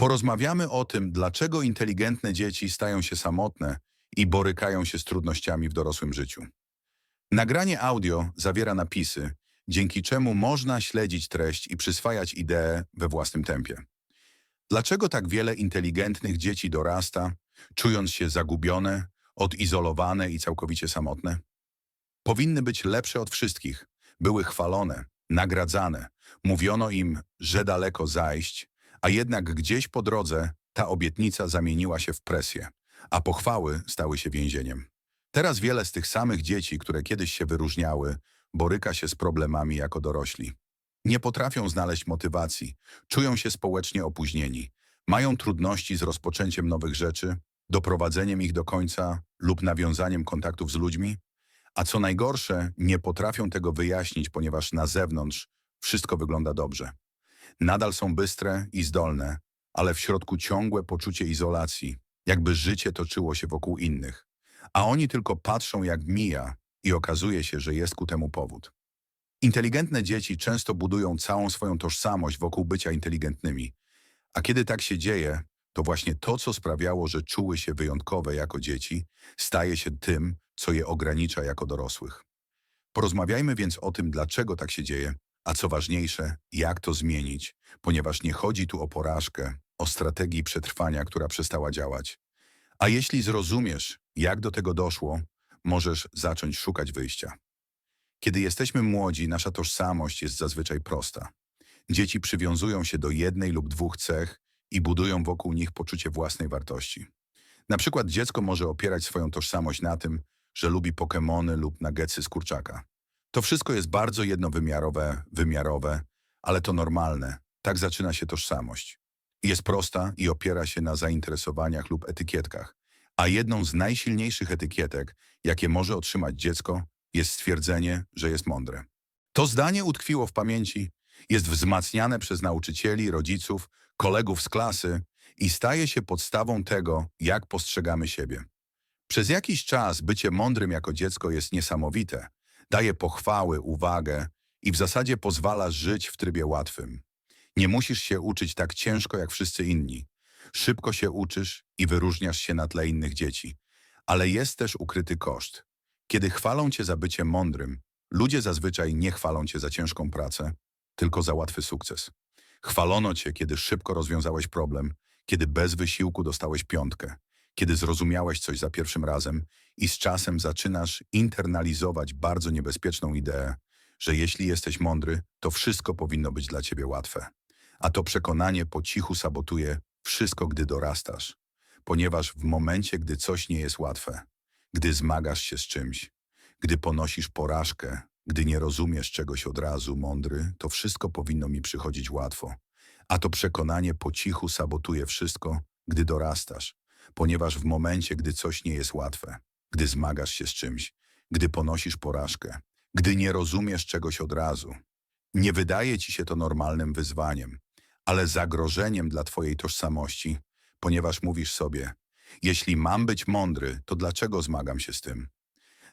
Porozmawiamy o tym, dlaczego inteligentne dzieci stają się samotne i borykają się z trudnościami w dorosłym życiu. Nagranie audio zawiera napisy, dzięki czemu można śledzić treść i przyswajać idee we własnym tempie. Dlaczego tak wiele inteligentnych dzieci dorasta, czując się zagubione, odizolowane i całkowicie samotne? Powinny być lepsze od wszystkich, były chwalone, nagradzane, mówiono im, że daleko zajść, a jednak gdzieś po drodze ta obietnica zamieniła się w presję, a pochwały stały się więzieniem. Teraz wiele z tych samych dzieci, które kiedyś się wyróżniały, boryka się z problemami jako dorośli. Nie potrafią znaleźć motywacji, czują się społecznie opóźnieni, mają trudności z rozpoczęciem nowych rzeczy, doprowadzeniem ich do końca lub nawiązaniem kontaktów z ludźmi, a co najgorsze, nie potrafią tego wyjaśnić, ponieważ na zewnątrz wszystko wygląda dobrze. Nadal są bystre i zdolne, ale w środku ciągłe poczucie izolacji, jakby życie toczyło się wokół innych. A oni tylko patrzą jak mija i okazuje się, że jest ku temu powód. Inteligentne dzieci często budują całą swoją tożsamość wokół bycia inteligentnymi. A kiedy tak się dzieje, to właśnie to, co sprawiało, że czuły się wyjątkowe jako dzieci, staje się tym, co je ogranicza jako dorosłych. Porozmawiajmy więc o tym, dlaczego tak się dzieje, a co ważniejsze, jak to zmienić, ponieważ nie chodzi tu o porażkę, o strategii przetrwania, która przestała działać. A jeśli zrozumiesz, jak do tego doszło, możesz zacząć szukać wyjścia. Kiedy jesteśmy młodzi, nasza tożsamość jest zazwyczaj prosta. Dzieci przywiązują się do jednej lub dwóch cech i budują wokół nich poczucie własnej wartości. Na przykład dziecko może opierać swoją tożsamość na tym, że lubi Pokemony lub nuggetsy z kurczaka. To wszystko jest bardzo jednowymiarowe, wymiarowe, ale to normalne. Tak zaczyna się tożsamość. Jest prosta i opiera się na zainteresowaniach lub etykietkach. A jedną z najsilniejszych etykietek, jakie może otrzymać dziecko, jest stwierdzenie, że jest mądre. To zdanie utkwiło w pamięci, jest wzmacniane przez nauczycieli, rodziców, kolegów z klasy i staje się podstawą tego, jak postrzegamy siebie. Przez jakiś czas bycie mądrym jako dziecko jest niesamowite. Daje pochwały, uwagę i w zasadzie pozwala żyć w trybie łatwym. Nie musisz się uczyć tak ciężko jak wszyscy inni. Szybko się uczysz i wyróżniasz się na tle innych dzieci. Ale jest też ukryty koszt. Kiedy chwalą cię za bycie mądrym, ludzie zazwyczaj nie chwalą cię za ciężką pracę, tylko za łatwy sukces. Chwalono cię, kiedy szybko rozwiązałeś problem, kiedy bez wysiłku dostałeś piątkę, kiedy zrozumiałeś coś za pierwszym razem i z czasem zaczynasz internalizować bardzo niebezpieczną ideę, że jeśli jesteś mądry, to wszystko powinno być dla ciebie łatwe. A to przekonanie po cichu sabotuje wszystko, gdy dorastasz, ponieważ w momencie, gdy coś nie jest łatwe, gdy zmagasz się z czymś, gdy ponosisz porażkę, gdy nie rozumiesz czegoś od razu, mądry, to wszystko powinno mi przychodzić łatwo. A to przekonanie po cichu sabotuje wszystko, gdy dorastasz, ponieważ w momencie, gdy coś nie jest łatwe, gdy zmagasz się z czymś, gdy ponosisz porażkę, gdy nie rozumiesz czegoś od razu, nie wydaje ci się to normalnym wyzwaniem, ale zagrożeniem dla twojej tożsamości, ponieważ mówisz sobie, jeśli mam być mądry, to dlaczego zmagam się z tym?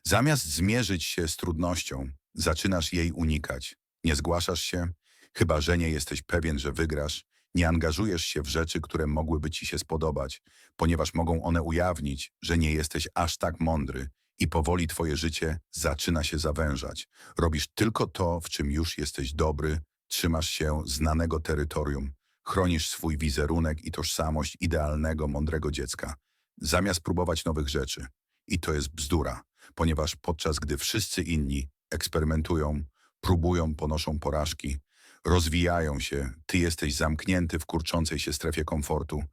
Zamiast zmierzyć się z trudnością, zaczynasz jej unikać. Nie zgłaszasz się, chyba że nie jesteś pewien, że wygrasz, nie angażujesz się w rzeczy, które mogłyby ci się spodobać, ponieważ mogą one ujawnić, że nie jesteś aż tak mądry i powoli twoje życie zaczyna się zawężać. Robisz tylko to, w czym już jesteś dobry, trzymasz się znanego terytorium, chronisz swój wizerunek i tożsamość idealnego, mądrego dziecka, zamiast próbować nowych rzeczy. I to jest bzdura, ponieważ podczas gdy wszyscy inni eksperymentują, próbują, ponoszą porażki, rozwijają się, ty jesteś zamknięty w kurczącej się strefie komfortu,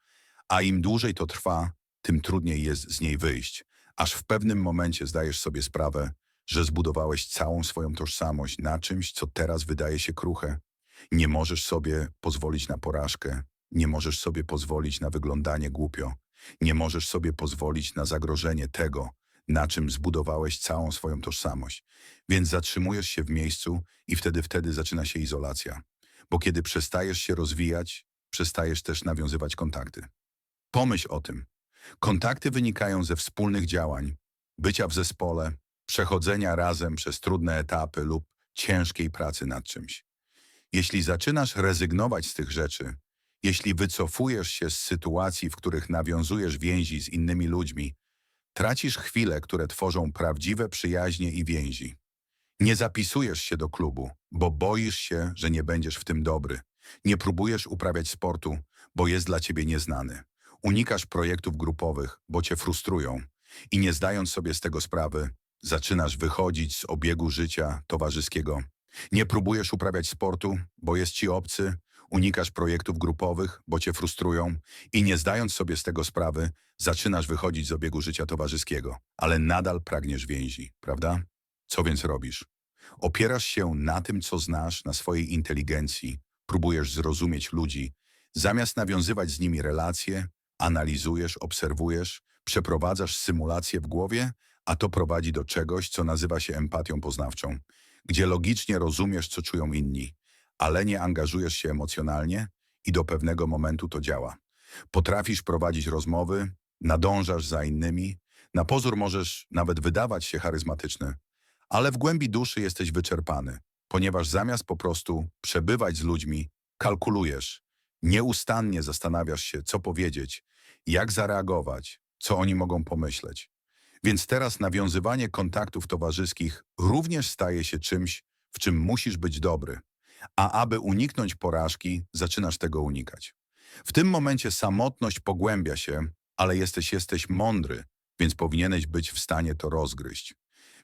a im dłużej to trwa, tym trudniej jest z niej wyjść, aż w pewnym momencie zdajesz sobie sprawę, że zbudowałeś całą swoją tożsamość na czymś, co teraz wydaje się kruche. Nie możesz sobie pozwolić na porażkę, nie możesz sobie pozwolić na wyglądanie głupio, nie możesz sobie pozwolić na zagrożenie tego, na czym zbudowałeś całą swoją tożsamość. Więc zatrzymujesz się w miejscu i wtedy wtedy zaczyna się izolacja. Bo kiedy przestajesz się rozwijać, przestajesz też nawiązywać kontakty. Pomyśl o tym. Kontakty wynikają ze wspólnych działań, bycia w zespole, przechodzenia razem przez trudne etapy lub ciężkiej pracy nad czymś. Jeśli zaczynasz rezygnować z tych rzeczy, Jeśli wycofujesz się z sytuacji, w których nawiązujesz więzi z innymi ludźmi, tracisz chwile, które tworzą prawdziwe przyjaźnie i więzi. Nie zapisujesz się do klubu, bo boisz się, że nie będziesz w tym dobry. Nie próbujesz uprawiać sportu, bo jest dla ciebie nieznany. Unikasz projektów grupowych, bo cię frustrują. I nie zdając sobie z tego sprawy, zaczynasz wychodzić z obiegu życia towarzyskiego. Nie próbujesz uprawiać sportu, bo jest ci obcy, unikasz projektów grupowych, bo cię frustrują i nie zdając sobie z tego sprawy, zaczynasz wychodzić z obiegu życia towarzyskiego, ale nadal pragniesz więzi, prawda? Co więc robisz? Opierasz się na tym, co znasz, na swojej inteligencji, próbujesz zrozumieć ludzi, zamiast nawiązywać z nimi relacje, analizujesz, obserwujesz, przeprowadzasz symulacje w głowie, a to prowadzi do czegoś, co nazywa się empatią poznawczą, gdzie logicznie rozumiesz, co czują inni, ale nie angażujesz się emocjonalnie i do pewnego momentu to działa. Potrafisz prowadzić rozmowy, nadążasz za innymi, na pozór możesz nawet wydawać się charyzmatyczny, ale w głębi duszy jesteś wyczerpany, ponieważ zamiast po prostu przebywać z ludźmi, kalkulujesz, nieustannie zastanawiasz się, co powiedzieć, jak zareagować, co oni mogą pomyśleć. Więc teraz nawiązywanie kontaktów towarzyskich również staje się czymś, w czym musisz być dobry. A aby uniknąć porażki, zaczynasz tego unikać. W tym momencie samotność pogłębia się, ale jesteś, jesteś mądry, więc powinieneś być w stanie to rozgryźć.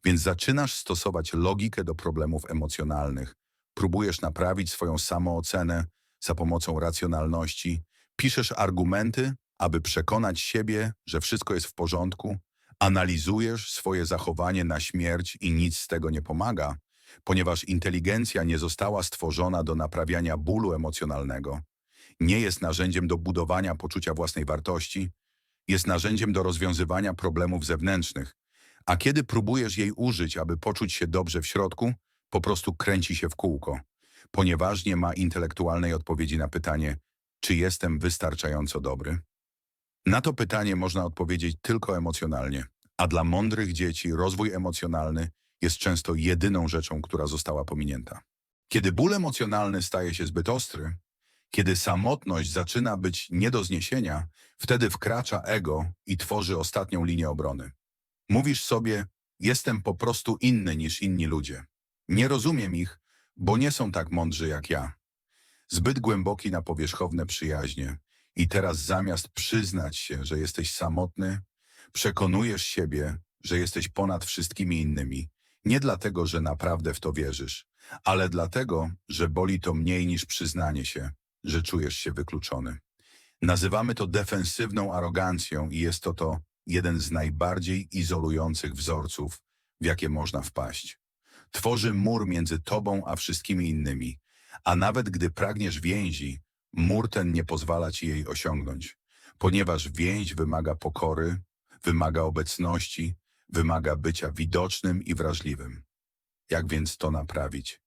Więc zaczynasz stosować logikę do problemów emocjonalnych, próbujesz naprawić swoją samoocenę za pomocą racjonalności, piszesz argumenty, aby przekonać siebie, że wszystko jest w porządku, analizujesz swoje zachowanie na śmierć i nic z tego nie pomaga, ponieważ inteligencja nie została stworzona do naprawiania bólu emocjonalnego, nie jest narzędziem do budowania poczucia własnej wartości, jest narzędziem do rozwiązywania problemów zewnętrznych, a kiedy próbujesz jej użyć, aby poczuć się dobrze w środku, po prostu kręci się w kółko, ponieważ nie ma intelektualnej odpowiedzi na pytanie, czy jestem wystarczająco dobry? Na to pytanie można odpowiedzieć tylko emocjonalnie, a dla mądrych dzieci rozwój emocjonalny jest często jedyną rzeczą, która została pominięta. Kiedy ból emocjonalny staje się zbyt ostry, kiedy samotność zaczyna być nie do zniesienia, wtedy wkracza ego i tworzy ostatnią linię obrony. Mówisz sobie, jestem po prostu inny niż inni ludzie. Nie rozumiem ich, bo nie są tak mądrzy jak ja. Zbyt głęboki na powierzchowne przyjaźnie. I teraz zamiast przyznać się, że jesteś samotny, przekonujesz siebie, że jesteś ponad wszystkimi innymi. Nie dlatego, że naprawdę w to wierzysz, ale dlatego, że boli to mniej niż przyznanie się, że czujesz się wykluczony. Nazywamy to defensywną arogancją i jest to to jeden z najbardziej izolujących wzorców, w jakie można wpaść. Tworzy mur między tobą a wszystkimi innymi, a nawet gdy pragniesz więzi, mur ten nie pozwala ci jej osiągnąć, ponieważ więź wymaga pokory, wymaga obecności, wymaga bycia widocznym i wrażliwym. Jak więc to naprawić?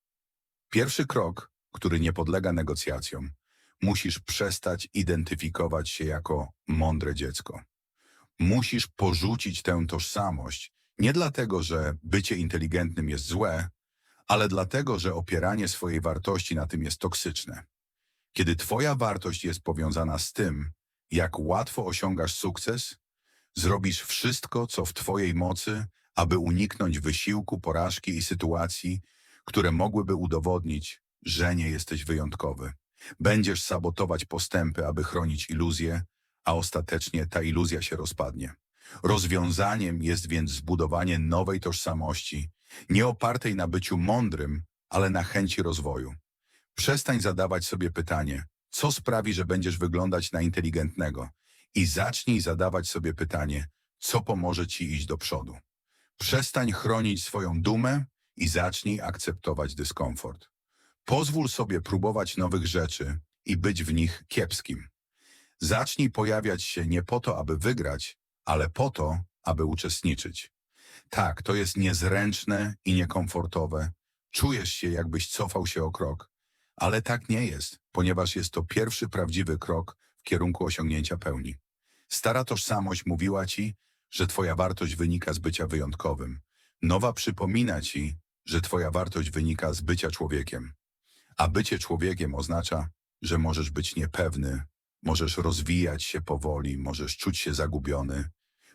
Pierwszy krok, który nie podlega negocjacjom, musisz przestać identyfikować się jako mądre dziecko. Musisz porzucić tę tożsamość, nie dlatego, że bycie inteligentnym jest złe, ale dlatego, że opieranie swojej wartości na tym jest toksyczne. Kiedy twoja wartość jest powiązana z tym, jak łatwo osiągasz sukces, zrobisz wszystko, co w twojej mocy, aby uniknąć wysiłku, porażki i sytuacji, które mogłyby udowodnić, że nie jesteś wyjątkowy. Będziesz sabotować postępy, aby chronić iluzję, a ostatecznie ta iluzja się rozpadnie. Rozwiązaniem jest więc zbudowanie nowej tożsamości, nie opartej na byciu mądrym, ale na chęci rozwoju. Przestań zadawać sobie pytanie, co sprawi, że będziesz wyglądać na inteligentnego i zacznij zadawać sobie pytanie, co pomoże ci iść do przodu. Przestań chronić swoją dumę i zacznij akceptować dyskomfort. Pozwól sobie próbować nowych rzeczy i być w nich kiepskim. Zacznij pojawiać się nie po to, aby wygrać, ale po to, aby uczestniczyć. Tak, to jest niezręczne i niekomfortowe. Czujesz się, jakbyś cofał się o krok, ale tak nie jest, ponieważ jest to pierwszy prawdziwy krok w kierunku osiągnięcia pełni. Stara tożsamość mówiła ci, że twoja wartość wynika z bycia wyjątkowym. Nowa przypomina ci, że twoja wartość wynika z bycia człowiekiem. A bycie człowiekiem oznacza, że możesz być niepewny, możesz rozwijać się powoli, możesz czuć się zagubiony,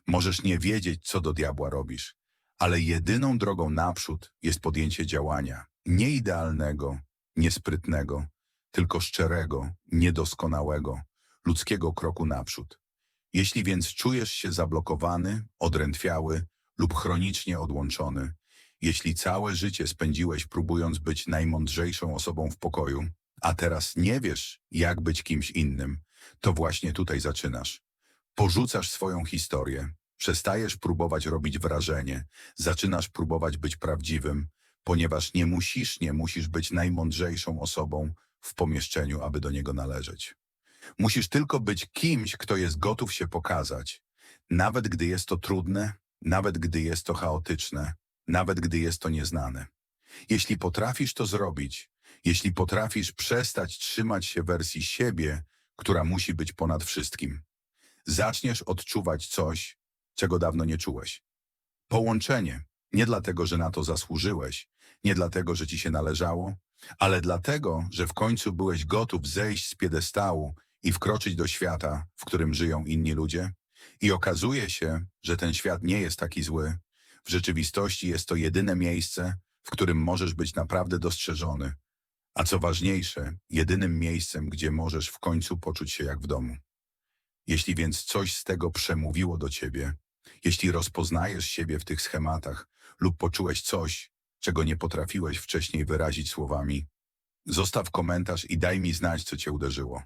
możesz nie wiedzieć, co do diabła robisz, ale jedyną drogą naprzód jest podjęcie działania, nie idealnego, niesprytnego, tylko szczerego, niedoskonałego, ludzkiego kroku naprzód. Jeśli więc czujesz się zablokowany, odrętwiały lub chronicznie odłączony, jeśli całe życie spędziłeś próbując być najmądrzejszą osobą w pokoju, a teraz nie wiesz, jak być kimś innym, to właśnie tutaj zaczynasz. Porzucasz swoją historię, przestajesz próbować robić wrażenie, zaczynasz próbować być prawdziwym, ponieważ nie musisz, nie musisz być najmądrzejszą osobą w pomieszczeniu, aby do niego należeć. Musisz tylko być kimś, kto jest gotów się pokazać, nawet gdy jest to trudne, nawet gdy jest to chaotyczne, nawet gdy jest to nieznane. Jeśli potrafisz to zrobić, jeśli potrafisz przestać trzymać się wersji siebie, która musi być ponad wszystkim, zaczniesz odczuwać coś, czego dawno nie czułeś. Połączenie, nie dlatego, że na to zasłużyłeś, nie dlatego, że ci się należało, ale dlatego, że w końcu byłeś gotów zejść z piedestału i wkroczyć do świata, w którym żyją inni ludzie. I okazuje się, że ten świat nie jest taki zły. W rzeczywistości jest to jedyne miejsce, w którym możesz być naprawdę dostrzeżony. A co ważniejsze, jedynym miejscem, gdzie możesz w końcu poczuć się jak w domu. Jeśli więc coś z tego przemówiło do ciebie, jeśli rozpoznajesz siebie w tych schematach lub poczułeś coś, czego nie potrafiłeś wcześniej wyrazić słowami, zostaw komentarz i daj mi znać, co cię uderzyło.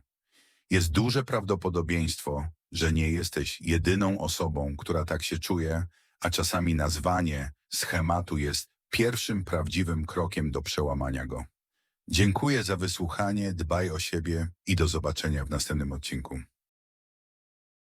Jest duże prawdopodobieństwo, że nie jesteś jedyną osobą, która tak się czuje, a czasami nazwanie schematu jest pierwszym prawdziwym krokiem do przełamania go. Dziękuję za wysłuchanie, dbaj o siebie i do zobaczenia w następnym odcinku.